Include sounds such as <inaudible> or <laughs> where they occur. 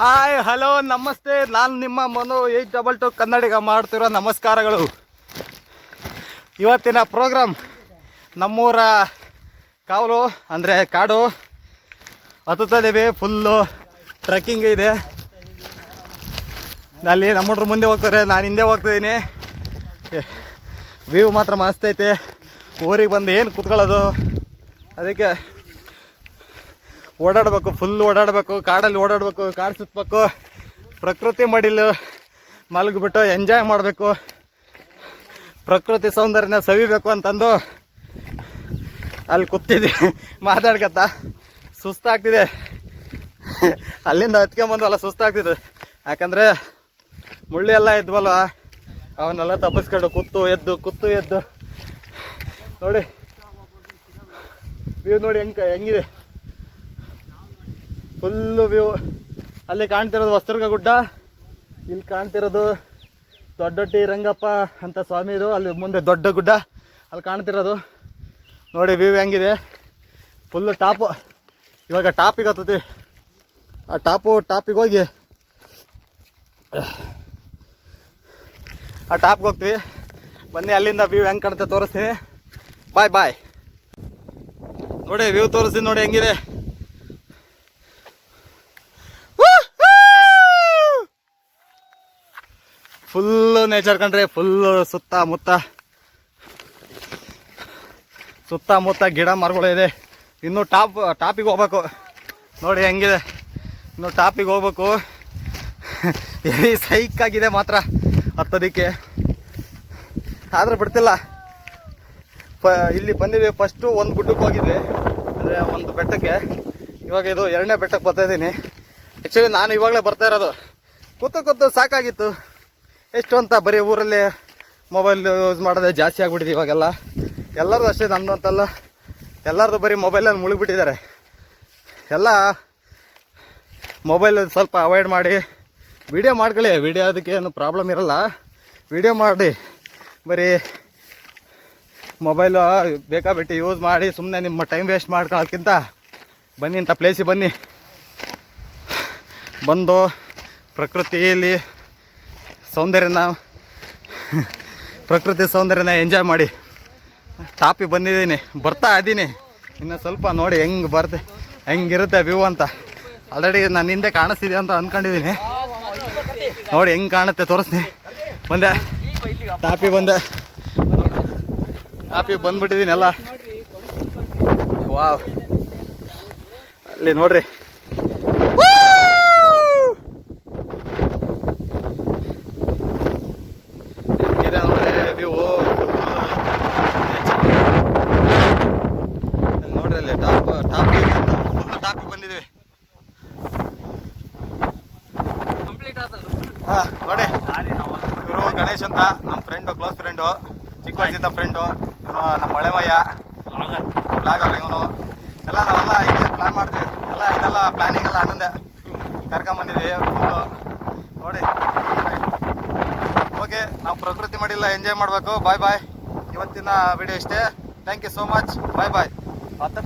Hi, hello, ನಮಸ್ತೆ. ನಾನು ನಿಮ್ಮ Manu eight double two Kannadiga ಮಾಡ್ತಿರೋ ನಮಸ್ಕಾರಗಳು. ಇವತ್ತಿನ ಪ್ರೋಗ್ರಾಮ್ ನಮ್ಮೂರ ಕಾವಲು, ಅಂದರೆ ಕಾಡು ಹತ್ತುತ್ತದೀವಿ ಫುಲ್ಲು ಟ್ರೆಕ್ಕಿಂಗ್ ಇದೆ. ಅಲ್ಲಿ ನಮ್ಮ ಹುಡ್ರು ಮುಂದೆ ಹೋಗ್ತಾರೆ, ನಾನು ಹಿಂದೆ ಹೋಗ್ತಿದ್ದೀನಿ ವ್ಯೂ ಮಾತ್ರ ಮಸ್ತ್ ಐತೆ. ಊರಿಗೆ ಬಂದು ಏನು ಕುತ್ಕೊಳ್ಳೋದು? ಅದಕ್ಕೆ ಓಡಾಡಬೇಕು ಫುಲ್ ಓಡಾಡಬೇಕು, ಕಾಡಲ್ಲಿ ಓಡಾಡ್ಬೇಕು, ಕಾಡು ಸುತ್ತಬೇಕು ಪ್ರಕೃತಿ ಮಡಿಲು ಮಲಗಿಬಿಟ್ಟು ಎಂಜಾಯ್ ಮಾಡಬೇಕು. ಪ್ರಕೃತಿ ಸೌಂದರ್ಯನ ಸವಿಬೇಕು ಅಂತಂದು ಅಲ್ಲಿ ಕೂತಿದ್ದೆ <laughs> ಮಾತಾಡ್ಕತ್ತ? ಸುಸ್ತಾಗ್ತಿದೆ. <laughs> ಅಲ್ಲಿಂದ ಹತ್ಕೊಂಬಂದು ಸುಸ್ತಾಗ್ತಿದೆ. ಯಾಕಂದರೆ ಮುಳ್ಳು ಎಲ್ಲ ಇದ್ವಲ್ಲ ಅವನ್ನೆಲ್ಲ ತಪ್ಪಿಸ್ಕೊಂಡು ಕುತ್ತು ಎದ್ದು ಕುತ್ತು ಎದ್ದು. ನೋಡಿ ವ್ಯೂ ನೋಡಿ ಹೆಂಗೆ ಹೆಂಗಿದೆ? ಫುಲ್ಲು ವ್ಯೂ ಅಲ್ಲಿ ಕಾಣ್ತಿರೋದು ವಸ್ತ್ರಗ ಗುಡ್ಡ ಇಲ್ಲಿ ಕಾಣ್ತಿರೋದು ದೊಡ್ಡೊಟ್ಟಿ ರಂಗಪ್ಪ ಅಂತ ಸ್ವಾಮಿದು ಅಲ್ಲಿ ಮುಂದೆ ದೊಡ್ಡ ಗುಡ್ಡ. ಅಲ್ಲಿ ಕಾಣ್ತಿರೋದು. ನೋಡಿ ವ್ಯೂ ಹೆಂಗಿದೆ. ಫುಲ್ಲು ಟಾಪು ಇವಾಗ ಟಾಪಿಗೆ ಹತ್ತತಿ ಆ ಟಾಪು ಟಾಪಿಗೆ ಹೋಗಿ. ಆ ಟಾಪ್ಗೆ ಹೋಗ್ತೀವಿ. ಬನ್ನಿ, ಅಲ್ಲಿಂದ ವ್ಯೂ ಹೆಂಗೆ ಕಾಣುತ್ತೆ ತೋರಿಸ್ತೀನಿ. ಬಾಯ್ ಬಾಯ್ ನೋಡಿ ವ್ಯೂ ತೋರಿಸ್ತೀನಿ ನೋಡಿ, ಹೆಂಗಿದೆ. ಫುಲ್ಲು ನೇಚರ್ ಕಂಡ್ರೆ ಫುಲ್ಲು ಸುತ್ತಮುತ್ತ ಸುತ್ತಮುತ್ತ ಗಿಡ ಇದೆ. ಇನ್ನು ಟಾಪ್ ಟಾಪಿಗೆ ಹೋಗ್ಬೇಕು. ನೋಡಿ ಹೆಂಗಿದೆ. ಇನ್ನು ಟಾಪಿಗೆ ಹೋಗ್ಬೇಕು. ಎಲ್ಲಿ ಸೈಕ್ ಆಗಿದೆ ಮಾತ್ರ ಹತ್ತೋದಕ್ಕೆ. ಆದ್ರೆ ಬಿಡ್ತಿಲ್ಲ. ಪ, ಇಲ್ಲಿ ಬಂದಿದ್ವಿ ಫಸ್ಟು ಒಂದು ಗುಡ್ಡಕ್ಕೆ ಹೋಗಿದ್ವಿ. ಅಂದರೆ ಒಂದು ಬೆಟ್ಟಕ್ಕೆ. ಇವಾಗ ಇದು ಎರಡನೇ ಬೆಟ್ಟಕ್ಕೆ ಬರ್ತಾ ಇದ್ದೀನಿ. ಆ್ಯಕ್ಚುಲಿ ನಾನು ಇವಾಗಲೇ ಬರ್ತಾ ಇರೋದು. ಕೂತು ಕೂತು ಸಾಕಾಗಿತ್ತು. ಎಷ್ಟು ಅಂತ ಬರೀ ಊರಲ್ಲಿ ಮೊಬೈಲ್ ಯೂಸ್ ಮಾಡೋದೇ ಜಾಸ್ತಿ ಆಗ್ಬಿಟ್ಟಿದೆ ಇವಾಗೆಲ್ಲ. ಎಲ್ಲರದು ಅಷ್ಟೇ ನಂದು ಅಂತಲ್ಲ. ಎಲ್ಲರದು ಬರೀ ಮೊಬೈಲಲ್ಲಿ ಮುಳುಗಿಬಿಟ್ಟಿದ್ದಾರೆ. ಎಲ್ಲ ಮೊಬೈಲ್ ಸ್ವಲ್ಪ ಅವಾಯ್ಡ್ ಮಾಡಿ. ವಿಡಿಯೋ ಮಾಡ್ಕೊಳ್ಳಿ ವಿಡಿಯೋ ಅದಕ್ಕೆ ಏನು ಪ್ರಾಬ್ಲಮ್ ಇರಲ್ಲ. ವಿಡಿಯೋ ಮಾಡಿ. ಬರೀ ಮೊಬೈಲು ಬೇಕಾಬಿಟ್ಟು ಯೂಸ್ ಮಾಡಿ ಸುಮ್ಮನೆ ನಿಮ್ಮ ಟೈಮ್ ವೇಸ್ಟ್ ಮಾಡ್ಕೊಳ್ಳೋಕ್ಕಿಂತ ಬನ್ನಿ ಇಂಥ ಪ್ಲೇಸಿಗೆ ಬನ್ನಿ. ಬಂದು ಪ್ರಕೃತಿಯಲ್ಲಿ ಸೌಂದರ್ಯನ, ಪ್ರಕೃತಿ ಸೌಂದರ್ಯನ ಎಂಜಾಯ್ ಮಾಡಿ. ಟಾಪಿಗೆ ಬಂದಿದ್ದೀನಿ, ಬರ್ತಾ ಇದ್ದೀನಿ. ಇನ್ನು ಸ್ವಲ್ಪ ನೋಡಿ ಹೆಂಗೆ ಬರ್ತೆ, ಹೆಂಗಿರುತ್ತೆ ವ್ಯೂ ಅಂತ. ಆಲ್ರೆಡಿ ನಾನು ಹಿಂದೆ ಕಾಣಿಸ್ತಿದೆ ಅಂತ ಅಂದ್ಕೊಂಡಿದ್ದೀನಿ ನೋಡಿ ಹೆಂಗೆ ಕಾಣುತ್ತೆ, ತೋರಿಸ್ತೀನಿ. ಬಂದೆ. ಟಾಪಿ ಬಂದೆ. ಟಾಪಿ ಬಂದ್ಬಿಟ್ಟಿದ್ದೀನಿ ಎಲ್ಲ ವಾವ್. ಅಲ್ಲಿ ನೋಡ್ರಿ ಇದೆ ನೋಡ್ರಿ ವ್ಯೂ ನೋಡ್ರಿ ಅಲ್ಲಿ ಟಾಪ್ ಟಾಪ್ ಫುಲ್ ಟಾಪ್ ಬಂದಿದ್ದೀವಿ ಹಾ, ನೋಡಿ. ಇವರು ಗಣೇಶ್ ಅಂತ ನಮ್ಮ ಫ್ರೆಂಡು ಕ್ಲೋಸ್ ಫ್ರೆಂಡು ಚಿಕ್ಕ ವಯಸ್ಸಿದ್ದ ಫ್ರೆಂಡು ನಮ್ಮ ಮಳೆಮಯ್ಯ ಬ್ಲಾಗ್ ಅಲ್ಲ ಇವನು. ಎಲ್ಲ ನಾವೆಲ್ಲ ಹೀಗೆ ಪ್ಲಾನ್ ಮಾಡ್ತೀವಿ. ಎಲ್ಲ ಇದೆಲ್ಲ ಪ್ಲಾನಿಂಗ್ ಎಲ್ಲ ಆನಂದ ಕರ್ಕೊಂಬಂದಿದ್ದೀವಿ ನೋಡಿ. ಓಕೆ ನಾವು ಪ್ರಕೃತಿ ಮಾಡಿಲ್ಲ ಎಂಜಾಯ್ ಮಾಡಬೇಕು. ಬಾಯ್ ಬಾಯ್ ಇವತ್ತಿನ ವಿಡಿಯೋ ಇಷ್ಟೇ. Thank you so much bye bye ಹತ್ತ